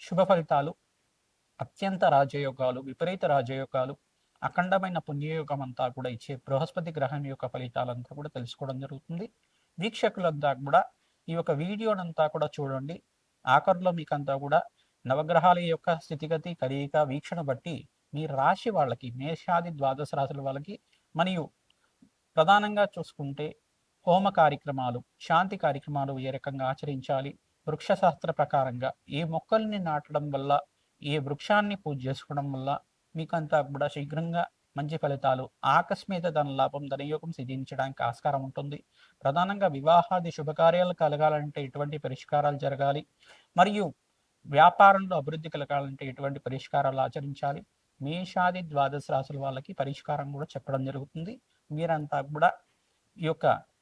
శుభ ఫలితాలు అత్యంత రాజయోగాలు విపరీత రాజయోగాలు అఖండమైన పుణ్యయోగం అంతా కూడా ఇచ్చే బృహస్పతి గ్రహం యొక్క ఫలితాలంతా కూడా తెలుసుకోవడం జరుగుతుంది. వీక్షకులంతా కూడా ఈ యొక్క వీడియోనంతా కూడా చూడండి. ఆఖరులో మీకంతా కూడా నవగ్రహాల యొక్క స్థితిగతి కలయిక వీక్షణ బట్టి మీ రాశి వాళ్ళకి మేషాది ద్వాదశ రాశుల వాళ్ళకి మరియు ప్రధానంగా చూసుకుంటే హోమ కార్యక్రమాలు శాంతి కార్యక్రమాలు ఏ రకంగా ఆచరించాలి వృక్షశాస్త్ర ప్రకారంగా ఏ మొక్కల్ని నాటడం వల్ల ఏ వృక్షాన్ని పూజ చేసుకోవడం వల్ల మీకంతా కూడా శీఘ్రంగా మంచి ఫలితాలు ఆకస్మిక ధన లాభం ధనయోగం సిద్ధించడానికి ఆస్కారం ఉంటుంది. ప్రధానంగా వివాహాది శుభకార్యాలు కలగాలంటే ఎటువంటి పరిష్కారాలు జరగాలి. మరియు వ్యాపారంలో అభివృద్ధి కలగాలంటే ఎటువంటి పరిష్కారాలు ఆచరించాలి. మేషాది ద్వాదశ రాశుల వాళ్ళకి పరిష్కారం కూడా చెప్పడం జరుగుతుంది. మీరంతా కూడా ఈ యొక్క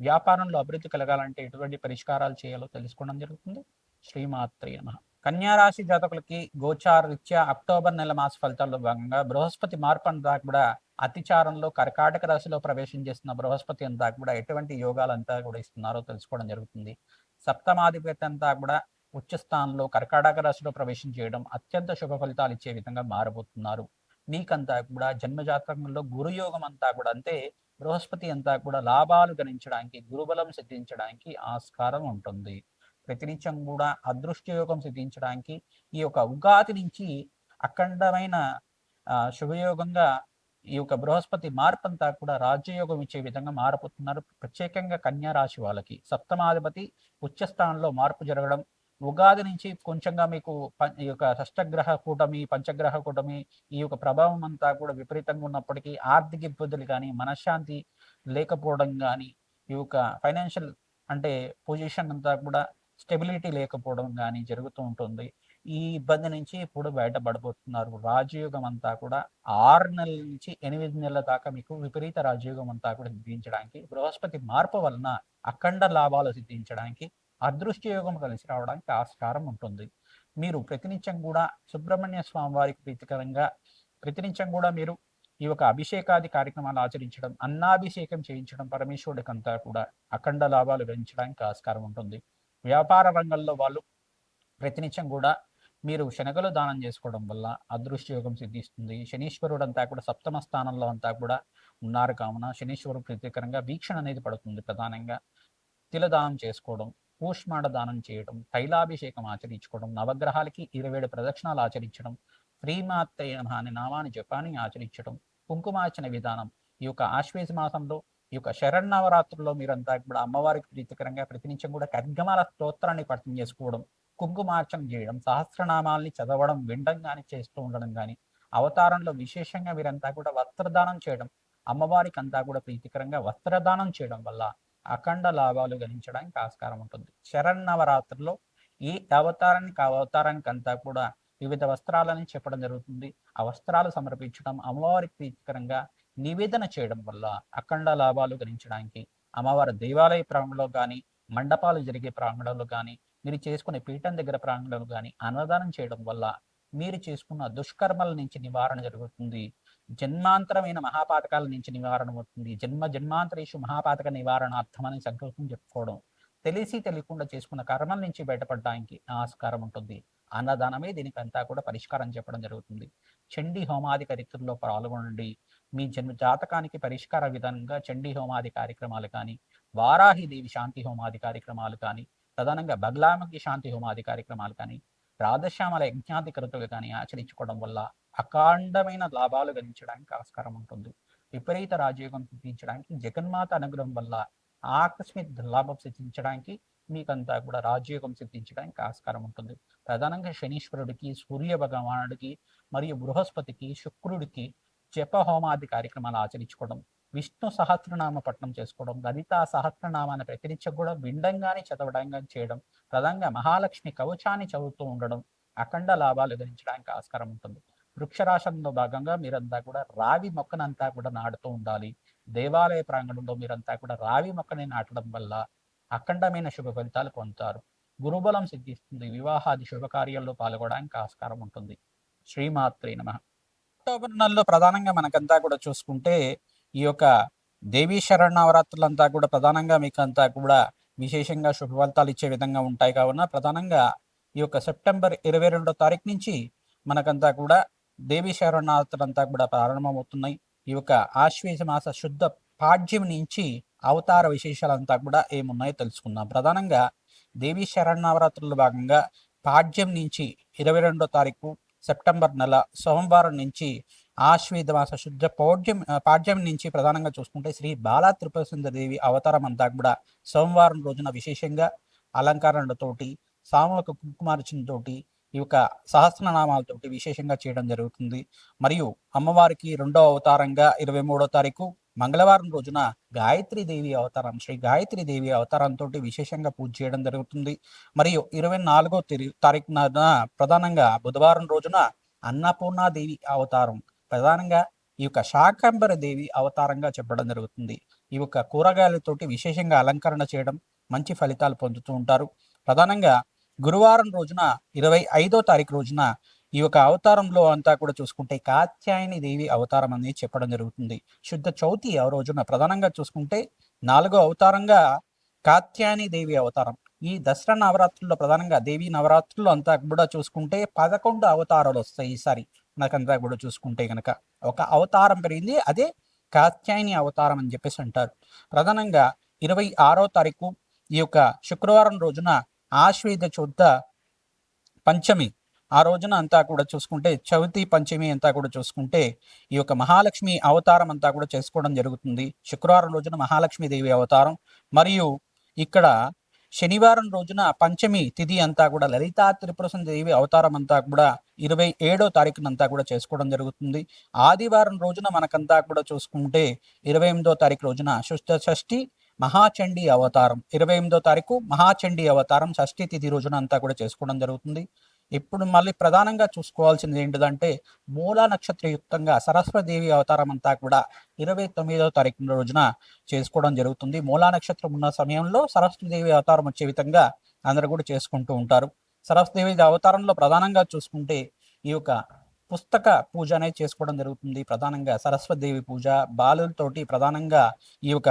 వ్యాపారంలో అభివృద్ధి కలగాలంటే ఎటువంటి పరిష్కారాలు చేయాలో తెలుసుకోవడం జరుగుతుంది. శ్రీమాత్రి నమ. కన్యారాశి జాతకులకి గోచార రీత్యా అక్టోబర్ నెల మాస ఫలితాల్లో భాగంగా బృహస్పతి మార్పు అంతా కూడా అతిచారంలో కర్కాటక రాశిలో ప్రవేశం చేస్తున్న బృహస్పతి అంతా కూడా ఎటువంటి యోగాలంతా కూడా ఇస్తున్నారో తెలుసుకోవడం జరుగుతుంది. సప్తమాధిపతి అంతా కూడా ఉచ్చస్థానంలో కర్కాటక రాశిలో ప్రవేశం చేయడం అత్యంత శుభ ఫలితాలు ఇచ్చే విధంగా మారబోతున్నారు. మీకంతా కూడా జన్మజాతకంలో గురుయోగం అంతా కూడా అంటే బృహస్పతి అంతా కూడా లాభాలు గణించడానికి గురుబలం సిద్ధించడానికి ఆస్కారం ఉంటుంది. ప్రతినిత్యం కూడా అదృష్టయోగం సిద్ధించడానికి ఈ యొక్క ఉగాది నుంచి అఖండమైన శుభయోగంగా ఈ యొక్క బృహస్పతి మార్పు అంతా కూడా రాజ్యయోగం ఇచ్చే విధంగా మారపోతున్నారు. ప్రత్యేకంగా కన్యా రాశి వాళ్ళకి సప్తమాధిపతి ఉచ్చస్థానంలో మార్పు జరగడం ఉగాది నుంచి కొంచెంగా మీకు ఈ యొక్క షష్టగ్రహ కూటమి పంచగ్రహ కూటమి ఈ యొక్క ప్రభావం అంతా కూడా విపరీతంగా ఉన్నప్పటికీ ఆర్థిక ఇబ్బందులు కానీ మనశ్శాంతి లేకపోవడం కానీ ఈ యొక్క ఫైనాన్షియల్ అంటే పొజిషన్ అంతా కూడా స్టెబిలిటీ లేకపోవడం కానీ జరుగుతూ ఉంటుంది. ఈ ఇబ్బంది నుంచి ఇప్పుడు బయటపడబోతున్నారు రాజయోగం అంతా కూడా ఆరు నెలల నుంచి ఎనిమిది నెలల దాకా మీకు విపరీత రాజయోగం అంతా కూడా సిద్ధించడానికి బృహస్పతి మార్పు వలన అఖండ లాభాలు సిద్ధించడానికి అదృష్ట యోగం కలిసి రావడానికి ఆస్కారం ఉంటుంది. మీరు ప్రతినిత్యం కూడా సుబ్రహ్మణ్య స్వామి వారికి ప్రీతికరంగా ప్రతినిత్యం కూడా మీరు ఈ యొక్క అభిషేకాది కార్యక్రమాలు ఆచరించడం అన్నాభిషేకం చేయించడం పరమేశ్వరుడికి అంతా కూడా అఖండ లాభాలు గణించడానికి ఆస్కారం ఉంటుంది. వ్యాపార రంగంలో వాళ్ళు ప్రతినిత్యం కూడా మీరు శనగలు దానం చేసుకోవడం వల్ల అదృష్ట యోగం సిద్ధిస్తుంది. శనీశ్వరుడు అంతా కూడా సప్తమ స్థానంలో అంతా కూడా ఉన్నారు కావున శనీశ్వరుడు ప్రీతికరంగా వీక్షణ అనేది పడుతుంది ప్రధానంగా. తిలదానం చేసుకోవడం కూష్మాండ దానం చేయటం తైలాభిషేకం ఆచరించుకోవడం నవగ్రహాలకి ఇరవై ఏడు ప్రదక్షిణాలు ఆచరించడం శ్రీమాత్రయ అనే నామాన్ని జపాన్ని ఆచరించడం కుంకుమార్చన విధానం. ఈ యొక్క ఆశ్వేజ మాసంలో ఈ యొక్క శరణవరాత్రుల్లో మీరంతా కూడా అమ్మవారికి ప్రీతికరంగా ప్రతినిత్యం కూడా కర్గమాల స్తోత్రాన్ని పఠనం చేసుకోవడం కుంకుమార్చన చేయడం సహస్రనామాల్ని చదవడం వినడం కానీ చేస్తూ ఉండడం కానీ అవతారంలో విశేషంగా వీరంతా కూడా వస్త్రదానం చేయడం అమ్మవారికి అంతా కూడా ప్రీతికరంగా వస్త్రదానం చేయడం వల్ల అఖండ లాభాలు గణించడానికి ఆస్కారం ఉంటుంది. శరన్నవరాత్రిలో ఈ అవతారానికి అవతారానికి అంతా కూడా వివిధ వస్త్రాలని చెప్పడం జరుగుతుంది. ఆ వస్త్రాలు సమర్పించడం అమ్మవారికి ప్రీతికరంగా నివేదన చేయడం వల్ల అఖండ లాభాలు గణించడానికి అమ్మవారి దేవాలయ ప్రాంగణంలో కానీ మండపాలు జరిగే ప్రాంగణంలో కానీ మీరు చేసుకునే పీఠం దగ్గర ప్రాంగణంలో కానీ అన్నదానం చేయడం వల్ల మీరు చేసుకున్న దుష్కర్మల నుంచి నివారణ జరుగుతుంది. జన్మాంతరమైన మహాపాతకాల నుంచి నివారణ అవుతుంది. జన్మ జన్మాంతరేషు మహాపాతక నివారణార్థం అనే సంకల్పం చెప్పుకోవడం తెలిసి తెలియకుండా చేసుకున్న కర్మల నుంచి బయటపడడానికి ఆస్కారం ఉంటుంది. అన్నదానమే దీనికి అంతా కూడా పరిష్కారం చెప్పడం జరుగుతుంది. చండీ హోమాది కార్యక్రమంలో పాల్గొనండి. మీ జన్మ జాతకానికి పరిష్కార విధానంగా చండీ హోమాది కార్యక్రమాలు కానీ వారాహి దేవి శాంతి హోమాది కార్యక్రమాలు కానీ ప్రధానంగా బగ్లామకి శాంతి హోమాది కార్యక్రమాలు కానీ రాధశ్యామల యజ్ఞాధికృతులు కానీ ఆచరించుకోవడం వల్ల అకాండమైన లాభాలు గణించడానికి ఆస్కారం ఉంటుంది. విపరీత రాజయోగం సిద్ధించడానికి జగన్మాత అనుగ్రహం వల్ల ఆకస్మిక లాభం సిద్ధించడానికి మీకంతా కూడా రాజయోగం సిద్ధించడానికి ఆస్కారం ఉంటుంది. ప్రధానంగా శనీశ్వరుడికి సూర్య భగవానుడికి మరియు బృహస్పతికి శుక్రుడికి జప హోమాది కార్యక్రమాలు ఆచరించుకోవడం విష్ణు సహస్రనామ పట్టణం చేసుకోవడం లలిత సహస్రనామాన్ని ప్రతినిత్యం కూడా విండంగానే చదవడంగా చేయడం ప్రధానంగా మహాలక్ష్మి కవచాన్ని చదువుతూ ఉండడం అఖండ లాభాలు గణించడానికి ఆస్కారం ఉంటుంది. వృక్షరాశంలో భాగంగా మీరంతా కూడా రావి మొక్కనంతా కూడా నాటుతూ ఉండాలి. దేవాలయ ప్రాంగణంలో మీరంతా కూడా రావి మొక్కని నాటడం వల్ల అఖండమైన శుభ ఫలితాలు పొందుతారు. గురుబలం సిద్ధిస్తుంది. వివాహాది శుభకార్యాల్లో పాల్గొనడానికి ఆస్కారం ఉంటుంది. శ్రీమాత్రే నమ. అక్టోబర్ నెలలో ప్రధానంగా మనకంతా కూడా చూసుకుంటే ఈ యొక్క దేవీ శరణవరాత్రులంతా కూడా ప్రధానంగా మీకు అంతా కూడా విశేషంగా శుభ ఫలితాలు ఇచ్చే విధంగా ఉంటాయి. కావున ప్రధానంగా ఈ యొక్క సెప్టెంబర్ ఇరవై రెండో తారీఖు నుంచి మనకంతా కూడా దేవీ శరణార్థులంతా కూడా ప్రారంభమవుతున్నాయి. ఈ యొక్క ఆశ్వేజ మాస శుద్ధ పాడ్యం నుంచి అవతార విశేషాలంతా కూడా ఏమున్నాయో తెలుసుకుందాం. ప్రధానంగా దేవీ శరణవరాత్రుల భాగంగా పాడ్యం నుంచి ఇరవై రెండో తారీఖు సెప్టెంబర్ నెల సోమవారం నుంచి ఆశ్వేద మాస శుద్ధ పౌడ్యం పాడ్యం నుంచి ప్రధానంగా చూసుకుంటే శ్రీ బాలా త్రిపుర దేవి అవతారం అంతా కూడా సోమవారం రోజున విశేషంగా అలంకరణలతోటి సామూహిక కుంకుమార్చనతోటి ఈ యొక్క సహస్రనామాలతోటి విశేషంగా చేయడం జరుగుతుంది. మరియు అమ్మవారికి రెండో అవతారంగా ఇరవై మూడో తారీఖు మంగళవారం రోజున గాయత్రి దేవి అవతారం శ్రీ గాయత్రి దేవి అవతారంతో విశేషంగా పూజ చేయడం జరుగుతుంది. మరియు ఇరవై నాలుగో తారీఖున ప్రధానంగా బుధవారం రోజున అన్నపూర్ణాదేవి అవతారం ప్రధానంగా ఈ యొక్క శాకంబర దేవి అవతారంగా చెప్పడం జరుగుతుంది. ఈ యొక్క కూరగాయలతోటి విశేషంగా అలంకరణ చేయడం మంచి ఫలితాలు పొందుతూ ఉంటారు. ప్రధానంగా గురువారం రోజున ఇరవై ఐదో తారీఖు రోజున ఈ యొక్క అవతారంలో అంతా కూడా చూసుకుంటే కాత్యాయని దేవి అవతారం అనేది చెప్పడం జరుగుతుంది. శుద్ధ చౌతి ఆ రోజున ప్రధానంగా చూసుకుంటే నాలుగో అవతారంగా కాత్యాయని దేవి అవతారం. ఈ దసరా నవరాత్రుల్లో ప్రధానంగా దేవి నవరాత్రులు అంతా కూడా చూసుకుంటే పదకొండు అవతారాలు వస్తాయి ఈసారి. మనకంతా కూడా చూసుకుంటే కనుక ఒక అవతారం పెరిగింది అదే కాత్యాయని అవతారం అని చెప్పేసి అంటారు. ప్రధానంగా ఇరవై ఆరో తారీఖు ఈ యొక్క శుక్రవారం రోజున ఆశ్వేద శుద్ధ పంచమి. ఆ రోజున అంతా కూడా చూసుకుంటే చవితి పంచమి అంతా కూడా చూసుకుంటే ఈ యొక్క మహాలక్ష్మి అవతారం అంతా కూడా చేసుకోవడం జరుగుతుంది. శుక్రవారం రోజున మహాలక్ష్మి దేవి అవతారం. మరియు ఇక్కడ శనివారం రోజున పంచమి తిథి అంతా కూడా లలితా త్రిపుర దేవి అవతారం అంతా కూడా ఇరవై ఏడో తారీఖునంతా కూడా చేసుకోవడం జరుగుతుంది. ఆదివారం రోజున మనకంతా కూడా చూసుకుంటే ఇరవై ఎనిమిదో తారీఖు రోజున శుద్ధ షష్ఠి మహాచండీ అవతారం. ఇరవై ఎనిమిదో తారీఖు మహాచండీ అవతారం షష్ఠి తిథి రోజున అంతా కూడా చేసుకోవడం జరుగుతుంది. ఇప్పుడు మళ్ళీ ప్రధానంగా చూసుకోవాల్సింది ఏంటిదంటే మూల నక్షత్రయుక్తంగా సరస్వదేవి అవతారం అంతా కూడా ఇరవై తొమ్మిదవ తారీఖు రోజున చేసుకోవడం జరుగుతుంది. మూలా నక్షత్రం ఉన్న సమయంలో సరస్వదేవి అవతారం వచ్చే విధంగా అందరూ కూడా చేసుకుంటూ ఉంటారు. సరస్వదేవి అవతారంలో ప్రధానంగా చూసుకుంటే ఈ యొక్క పుస్తక పూజ అనేది చేసుకోవడం జరుగుతుంది. ప్రధానంగా సరస్వదేవి పూజ బాలులతోటి ప్రధానంగా ఈ యొక్క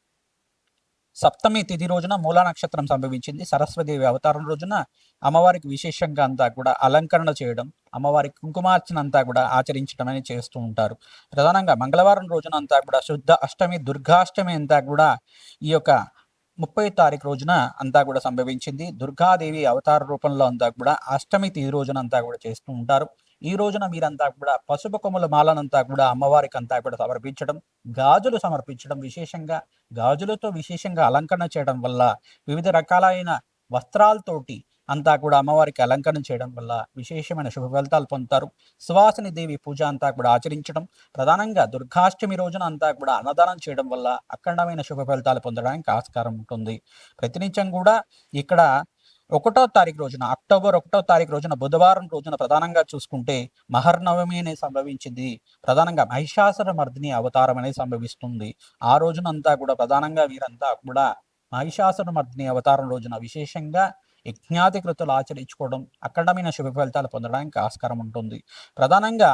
సప్తమి తిథి రోజున మూలా నక్షత్రం సంభవించింది. సరస్వదేవి అవతారం రోజున అమ్మవారికి విశేషంగా అంతా కూడా అలంకరణ చేయడం అమ్మవారికి కుంకుమార్చన అంతా కూడా ఆచరించడం అనేది చేస్తూ ఉంటారు. ప్రధానంగా మంగళవారం రోజున అంతా కూడా శుద్ధ అష్టమి దుర్గాష్టమి అంతా కూడా ఈ యొక్క ముప్పై తారీఖు రోజున అంతా కూడా సంభవించింది. దుర్గాదేవి అవతార రూపంలో అంతా కూడా అష్టమి తిథి రోజున అంతా కూడా చేస్తూ ఉంటారు. ఈ రోజున మీరంతా కూడా పసుపు కొమ్ముల మాలనంతా కూడా అమ్మవారికి అంతా కూడా సమర్పించడం గాజులు సమర్పించడం విశేషంగా గాజులతో విశేషంగా అలంకరణ చేయడం వల్ల వివిధ రకాలైన వస్త్రాలతోటి అంతా కూడా అమ్మవారికి అలంకరణ చేయడం వల్ల విశేషమైన శుభ ఫలితాలు పొందుతారు. సువాసిని దేవి పూజ అంతా కూడా ఆచరించడం ప్రధానంగా దుర్గాష్టమి రోజున అంతా కూడా అన్నదానం చేయడం వల్ల అఖండమైన శుభ ఫలితాలు పొందడానికి ఆస్కారం ఉంటుంది. ప్రతినిత్యం కూడా ఇక్కడ ఒకటో తారీఖు రోజున అక్టోబర్ ఒకటో తారీఖు రోజున బుధవారం రోజున ప్రధానంగా చూసుకుంటే మహర్నవమి అనేది సంభవించింది. ప్రధానంగా మహిషాసుర మర్దిని అవతారం అనేది సంభవిస్తుంది. ఆ రోజునంతా కూడా ప్రధానంగా వీరంతా కూడా మహిషాసుర మర్దిని అవతారం రోజున విశేషంగా యజ్ఞాతి కృతులు ఆచరించుకోవడం అఖండమైన శుభ ఫలితాలు పొందడానికి ఆస్కారం ఉంటుంది. ప్రధానంగా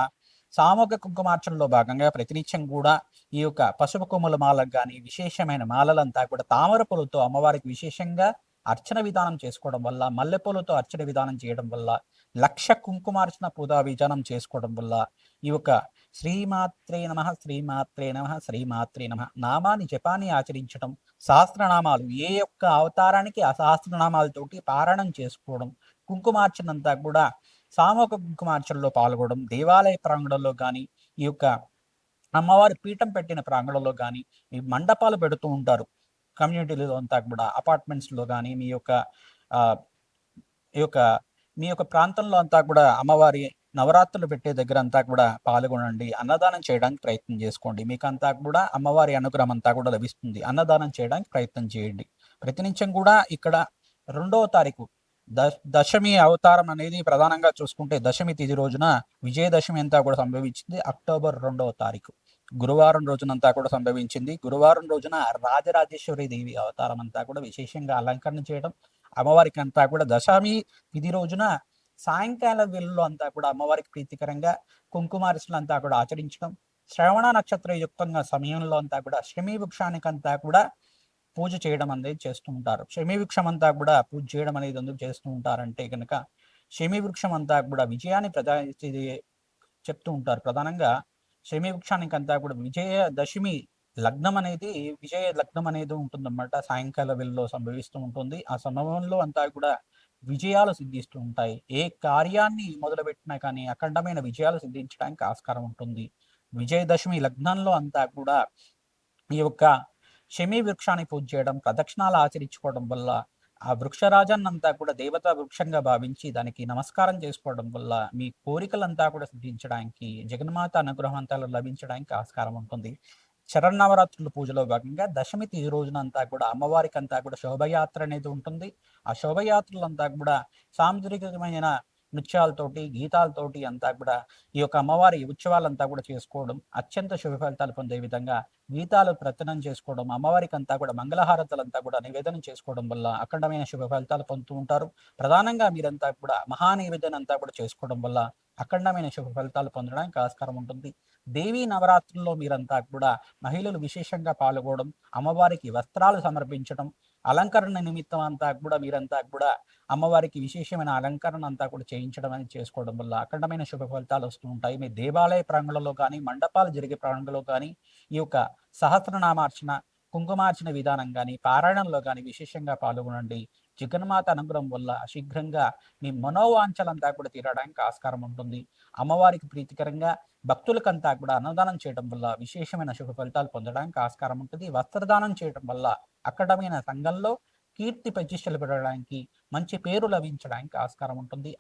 సామూహిక కుంకుమార్చనలో భాగంగా ప్రతినిత్యం కూడా ఈ యొక్క పసుపు కొమ్ముల మాలకు కానీ విశేషమైన మాలలంతా కూడా తామర పూలతో అమ్మవారికి విశేషంగా అర్చన విధానం చేసుకోవడం వల్ల మల్లెపూలతో అర్చన విధానం చేయడం వల్ల లక్ష కుంకుమార్చన పూజా విధానం చేసుకోవడం వల్ల ఈ యొక్క శ్రీమాత్రే నమ శ్రీమాత్రే నమ శ్రీమాత్రే నమ నామాన్ని జపాన్ని ఆచరించడం సహస్రనామాలు ఏ యొక్క అవతారానికి ఆ సహస్రనామాలతోటి పారాయణం చేసుకోవడం కుంకుమార్చనంతా కూడా సామూహిక కుంకుమార్చనలో పాల్గొనడం దేవాలయ ప్రాంగణంలో కానీ ఈ యొక్క అమ్మవారి పీఠం పెట్టిన ప్రాంగణంలో కానీ ఈ మండపాలు పెడుతూ ఉంటారు. కమ్యూనిటీలో అంతా కూడా అపార్ట్మెంట్స్లో కానీ మీ యొక్క ఈ యొక్క మీ యొక్క ప్రాంతంలో అంతా కూడా అమ్మవారి నవరాత్రులు పెట్టే దగ్గర అంతా కూడా పాల్గొనండి. అన్నదానం చేయడానికి ప్రయత్నం చేసుకోండి. మీకు అంతా కూడా అమ్మవారి అనుగ్రహం అంతా కూడా లభిస్తుంది. అన్నదానం చేయడానికి ప్రయత్నం చేయండి. ప్రతినిత్యం కూడా ఇక్కడ రెండవ తారీఖు ద దశమి అవతారం అనేది ప్రధానంగా చూసుకుంటే దశమి తిథి రోజున విజయదశమి అంతా కూడా సంభవించింది అక్టోబర్ రెండవ తారీఖు. గురువారం రోజునంతా కూడా సంభవించింది. గురువారం రోజున రాజరాజేశ్వరి దేవి అవతారం అంతా కూడా విశేషంగా అలంకరణ చేయడం అమ్మవారికి అంతా కూడా దశమి ఇది రోజున సాయంకాల వేళలో అంతా కూడా అమ్మవారికి ప్రీతికరంగా కుంకుమారిసులు అంతా కూడా ఆచరించడం శ్రవణ నక్షత్ర యుక్తంగా సమయంలో అంతా కూడా శ్రమీ వృక్షానికి అంతా కూడా పూజ చేయడం అనేది చేస్తూ ఉంటారు. శమీ వృక్షం అంతా కూడా పూజ చేయడం అనేది ఎందుకు చేస్తూ ఉంటారంటే కనుక శమీ వృక్షం అంతా కూడా విజయాన్ని ప్రధాన చెప్తూ ఉంటారు. ప్రధానంగా శమీ వృక్షానికి అంతా కూడా విజయ దశమి లగ్నం అనేది విజయ లగ్నం అనేది ఉంటుందన్నమాట. సాయంకాల వేళలో సంభవిస్తూ ఉంటుంది. ఆ సమయంలో అంతా కూడా విజయాలు సిద్ధిస్తూ ఉంటాయి. ఏ కార్యాన్ని మొదలుపెట్టినా కానీ అఖండమైన విజయాలు సిద్ధించడానికి ఆస్కారం ఉంటుంది. విజయదశమి లగ్నంలో అంతా కూడా ఈ యొక్క శమీ వృక్షాన్ని పూజ చేయడం ప్రదక్షిణాలు ఆచరించుకోవడం వల్ల ఆ వృక్షరాజన్నంతా కూడా దేవతా వృక్షంగా భావించి దానికి నమస్కారం చేసుకోవడం వల్ల మీ కోరికలంతా కూడా సిద్ధించడానికి జగన్మాత అనుగ్రహం అంతా లభించడానికి ఆస్కారం ఉంటుంది. శరన్నవరాత్రుల పూజలో భాగంగా దశమి తిథి రోజునంతా కూడా అమ్మవారికి అంతా కూడా శోభయాత్ర అనేది ఉంటుంది. ఆ శోభయాత్రలంతా కూడా సాంస్కృతికమైన నృత్యాలతోటి గీతాలతోటి అంతా కూడా ఈ యొక్క అమ్మవారి ఉత్సవాలంతా కూడా చేసుకోవడం అత్యంత శుభ ఫలితాలు పొందే విధంగా గీతాలు ప్రతనం చేసుకోవడం అమ్మవారికి అంతా కూడా మంగళహారతలంతా కూడా నివేదన చేసుకోవడం వల్ల అఖండమైన శుభ ఫలితాలు పొందుతూ ఉంటారు. ప్రధానంగా మీరంతా కూడా మహానివేదన అంతా కూడా చేసుకోవడం వల్ల అఖండమైన శుభ ఫలితాలు పొందడానికి ఆస్కారం ఉంటుంది. దేవీ నవరాత్రుల్లో మీరంతా కూడా మహిళలు విశేషంగా పాల్గొనడం అమ్మవారికి వస్త్రాలు సమర్పించడం అలంకరణ నిమిత్తం అంతా కూడా మీరంతా కూడా అమ్మవారికి విశేషమైన అలంకరణ అంతా కూడా చేయించడం అనేది చేసుకోవడం వల్ల అఖండమైన శుభ ఫలితాలు వస్తూ ఉంటాయి. మీ దేవాలయ ప్రాంగణంలో కానీ మండపాలు జరిగే ప్రాంగణంలో కానీ ఈ యొక్క సహస్రనామార్చన కుంకుమార్చన విధానం కానీ పారాయణంలో కానీ విశేషంగా పాల్గొనండి. జగన్మాత అనుగ్రహం వల్ల శీఘ్రంగా మీ మనోవాంఛలంతా కూడా తీరడానికి ఆస్కారం ఉంటుంది. అమ్మవారికి ప్రీతికరంగా భక్తులకంతా కూడా అన్నదానం చేయడం వల్ల విశేషమైన శుభ ఫలితాలు పొందడానికి ఆస్కారం ఉంటుంది. వస్త్రదానం చేయడం వల్ల అక్కడమైన సంఘంలో కీర్తి ప్రతిష్టలు పెరగడానికి మంచి పేరు లభించడానికి ఆస్కారం ఉంటుంది.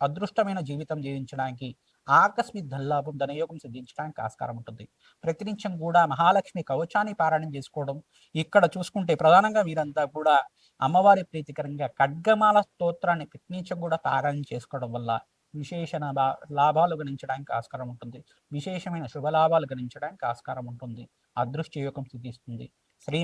అదృష్టమైన జీవితం జీవించడానికి ఆకస్మిక ధనలాభం ధనయోగం సిద్ధించడానికి ఆస్కారం ఉంటుంది. ప్రతినిత్యం కూడా మహాలక్ష్మి కవచాన్ని పారాయణం చేసుకోవడం ఇక్కడ చూసుకుంటే ప్రధానంగా వీరంతా కూడా అమ్మవారి ప్రీతికరంగా ఖడ్గమాల స్తోత్రాన్ని ప్రతినిత్యం కూడా పారాయణం చేసుకోవడం వల్ల విశేష లాభాలు గణించడానికి ఆస్కారం ఉంటుంది. విశేషమైన శుభ లాభాలు గణించడానికి ఆస్కారం ఉంటుంది. అదృష్ట యోగం సిద్ధిస్తుంది. శ్రీ